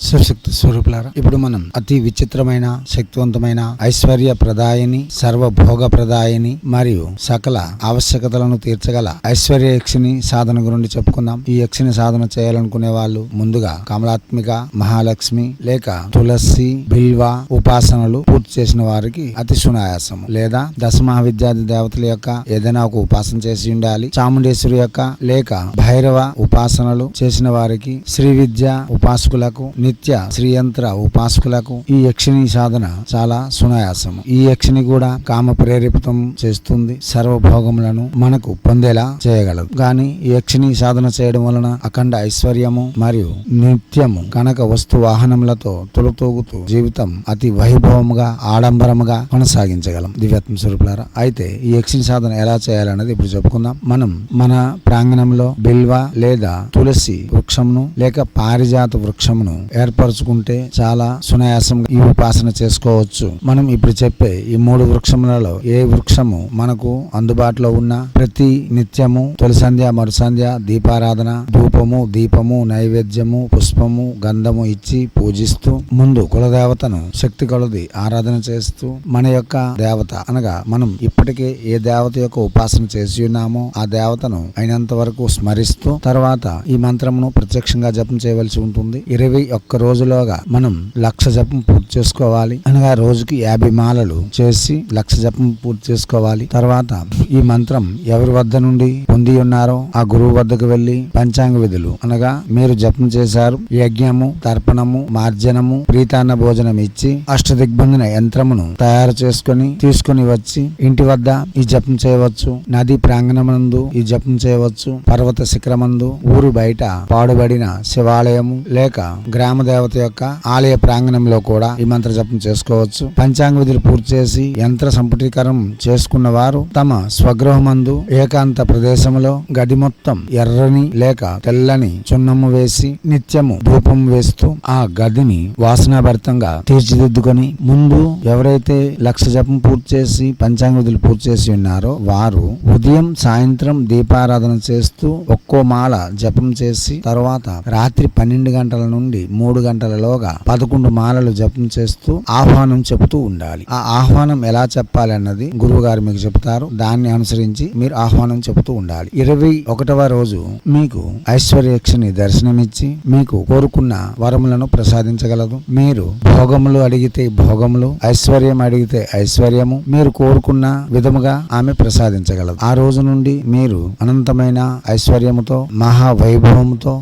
సుశక్తి స్వరూపులారా ఇప్పుడు మనం అతి విచిత్రమైన శక్తివంతమైన ఐశ్వర్య ప్రదాయని సర్వభోగ ప్రదాయని మరియు సకల ఆవశ్యకతలను తీర్చగల ఐశ్వర్య యక్షిని సాధన గురించి చెప్పుకుందాం. ఈ యక్షిని సాధన చేయాలనుకునే వాళ్ళు ముందుగా కమలాత్మిక మహాలక్ష్మి లేక తులసి బిల్వ ఉపాసనలు పూర్తి చేసిన వారికి అతి సునాయాసం లేదా దశ మహావిద్యాది దేవతల యొక్క ఏదైనా ఒక ఉపాసన చేసి ఉండాలి. చాముండేశ్వరి యొక్క లేక భైరవ ఉపాసనలు చేసిన వారికి శ్రీ విద్య ఉపాసకులకు నిత్య శ్రీయంత్ర ఉపాసకులకు ఈ యక్షిణి సాధన చాలా సునాయాసము. ఈ యక్షిణి కూడా కామ ప్రేరేపితం చేస్తుంది సర్వభోగములను మనకు పొందేలా చేయగలదు. గాని ఈ యక్షిణి సాధన చేయడం వలన అఖండ ఐశ్వర్యము మరియు నిత్యము కనక వస్తు వాహనములతో తొలతూగుతూ జీవితం అతి వైభవముగా ఆడంబరముగా కొనసాగించగలం. దివ్యాత్మ స్వరూపులారా అయితే ఈ యక్షిణి సాధన ఎలా చేయాలన్నది ఇప్పుడు చెప్పుకుందాం. మనం మన ప్రాంగణంలో బిల్వ లేదా తులసి వృక్షమును లేక పారిజాత వృక్షమును ఏర్పరచుకుంటే చాలా సునాయాసంగా ఈ ఉపాసన చేసుకోవచ్చు. మనం ఇప్పుడు చెప్పే ఈ మూడు వృక్షములలో ఏ వృక్షము మనకు అందుబాటులో ఉన్న ప్రతి నిత్యము తొలి సంధ్య దీపారాధన ధూపము దీపము నైవేద్యము పుష్పము గంధము ఇచ్చి పూజిస్తూ ముందు కులదేవతను శక్తి కొలది ఆరాధన చేస్తూ మన యొక్క దేవత అనగా మనం ఇప్పటికే ఏ దేవత యొక్క ఉపాసన చేసి ఉన్నామో ఆ దేవతను అయినంత వరకు స్మరిస్తూ తర్వాత ఈ మంత్రమును ప్రత్యక్షంగా జపం చేయవలసి ఉంటుంది. ఇరవై ఒక్క రోజులోగా మనం లక్ష జపం పూర్తి చేసుకోవాలి. అనగా రోజుకి యాభై మాలలు చేసి లక్ష జపం పూర్తి చేసుకోవాలి. తర్వాత ఈ మంత్రం ఎవరి వద్ద నుండి పొంది ఉన్నారో ఆ గురువు వద్దకు వెళ్ళి పంచాంగ విధులు. అనగా మీరు జపం చేశారు యజ్ఞము తర్పణము మార్జనము ప్రీతాన్న భోజనం ఇచ్చి అష్ట దిగ్బంధన యంత్రమును తయారు చేసుకొని తీసుకొని వచ్చి ఇంటి వద్ద ఈ జపం చేయవచ్చు. నది ప్రాంగణమందు ఈ జపం చేయవచ్చు. పర్వత శిఖరమందు ఊరు బయట పాడుబడిన శివాలయము లేక గ్రామ గ్రామదేవత యొక్క ఆలయ ప్రాంగణంలో కూడా ఈ మంత్ర జపం చేసుకోవచ్చు. పంచాంగ విధులు పూర్తి చేసి యంత్ర సంపుటీకరణం చేసుకున్న వారు తమ స్వగృహమందు ఏకాంత ప్రదేశంలో గది మొత్తం ఎర్రని లేక తెల్లని చున్నము వేసి నిత్యము ధూపం వేస్తూ ఆ గదిని వాసనాభరితంగా తీర్చిదిద్దుకొని ముందు ఎవరైతే లక్ష జపం పూర్తి చేసి పంచాంగ విధులు పూర్తి చేసి ఉన్నారో వారు ఉదయం సాయంత్రం దీపారాధన చేస్తూ ఒక్కో మాల జపం చేసి తర్వాత రాత్రి పన్నెండు గంటల నుండి మూడు గంటలలోగా పదకొండు మాలలు జపం చేస్తూ ఆహ్వానం చెబుతూ ఉండాలి. ఆ ఆహ్వానం ఎలా చెప్పాలి అన్నది గురువు గారు మీకు చెప్తారు దాన్ని అనుసరించి మీరు ఆహ్వానం చెబుతూ ఉండాలి. ఇరవై ఒకటవ రోజు మీకు ఐశ్వర్యక్షని దర్శనమిచ్చి మీకు కోరుకున్న వరములను ప్రసాదించగలదు. మీరు భోగములు అడిగితే భోగములు ఐశ్వర్యం అడిగితే ఐశ్వర్యము మీరు కోరుకున్న విధముగా ఆమె ప్రసాదించగలదు. ఆ రోజు నుండి మీరు అనంతమైన ఐశ్వర్యముతో మహా వైభవముతో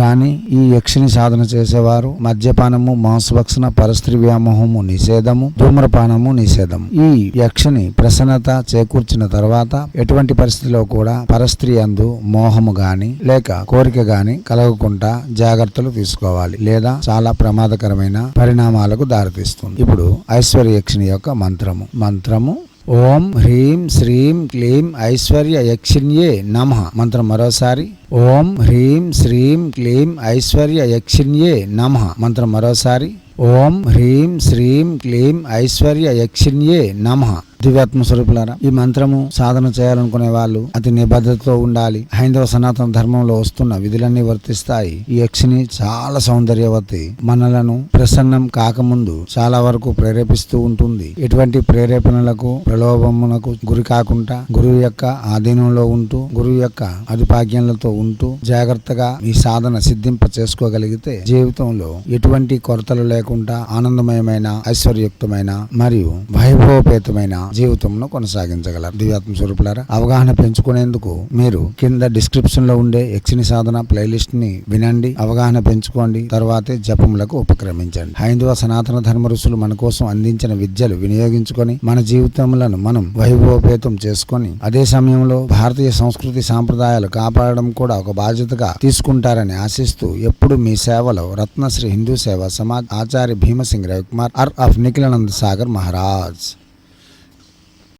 గాని ఈ యక్షిని సాధన చేసేవారు. మద్యపానము మాంసభక్షణ పరస్త్రీ వ్యామోహము నిషేధము ధూమ్రపానము నిషేధము. ఈ యక్షని ప్రసన్నత చేకూర్చిన తర్వాత ఎటువంటి పరిస్థితిలో కూడా పరస్త్రీ అందు మోహము గాని లేక కోరిక గాని కలగకుండా జాగ్రత్తలు తీసుకోవాలి. లేదా చాలా ప్రమాదకరమైన పరిణామాలకు దారితీస్తుంది. ఇప్పుడు ఐశ్వర్య యక్షిని యొక్క మంత్రము. మంత్రము ఓం హ్రీం శ్రీం క్లీం ఐశ్వర్య యక్షిణ్యే నమ. మంత్రం మరోసారి. ఓం హ్రీం శ్రీం క్లీం ఐశ్వర్య యక్షిణ్యే నమ. మంత్రం మరోసారి. ఓం హ్రీం శ్రీం క్లీం ఐశ్వర్య యక్షిణ్యే నమ. దివ్యాత్మ స్వరూపులారా ఈ మంత్రము సాధన చేయాలనుకునే వాళ్ళు అతి నిబద్ధతతో ఉండాలి. హైందవ సనాతన ధర్మంలో వస్తున్న విధులన్నీ వర్తిస్తాయి. ఈ యక్షిని చాలా సౌందర్యవతి మనలను ప్రసన్నం కాకముందు చాలా వరకు ప్రేరేపిస్తూ ఉంటుంది. ఎటువంటి ప్రేరేపణలకు ప్రలోభమునకు గురి కాకుండా గురువు యొక్క ఆధీనంలో ఉంటూ గురువు యొక్క అధిపాగ్యంలతో ఉంటూ జాగ్రత్తగా ఈ సాధన సిద్ధింప చేసుకోగలిగితే జీవితంలో ఎటువంటి కొరతలు లేకుండా ఆనందమయమైన ఐశ్వర్యుక్తమైన మరియు వైభవపేతమైన జీవితంను కొనసాగించగలరు. దివ్యాత్మ స్వరూపులారా అవగాహన పెంచుకునేందుకు మీరు కింద డిస్క్రిప్షన్లో ఉండే యక్షిని సాధన ప్లేలిస్ట్ని వినండి అవగాహన పెంచుకోండి తర్వాతే జపములకు ఉపక్రమించండి. హైందవ సనాతన ధర్మ ఋషులు మన కోసం అందించిన విద్యలు వినియోగించుకొని మన జీవితములను మనం వైభవపేతం చేసుకొని అదే సమయంలో భారతీయ సంస్కృతి సాంప్రదాయాలు కాపాడడం కూడా ఒక బాధ్యతగా తీసుకుంటారని ఆశిస్తూ ఎప్పుడు మీ సేవలో రత్నశ్రీ హిందూ సేవ సమాజ్ ఆచార్య భీమసింగ్ రవికుమార్ అర్ ఆఫ్ నిఖిలానంద సాగర్ మహారాజ్.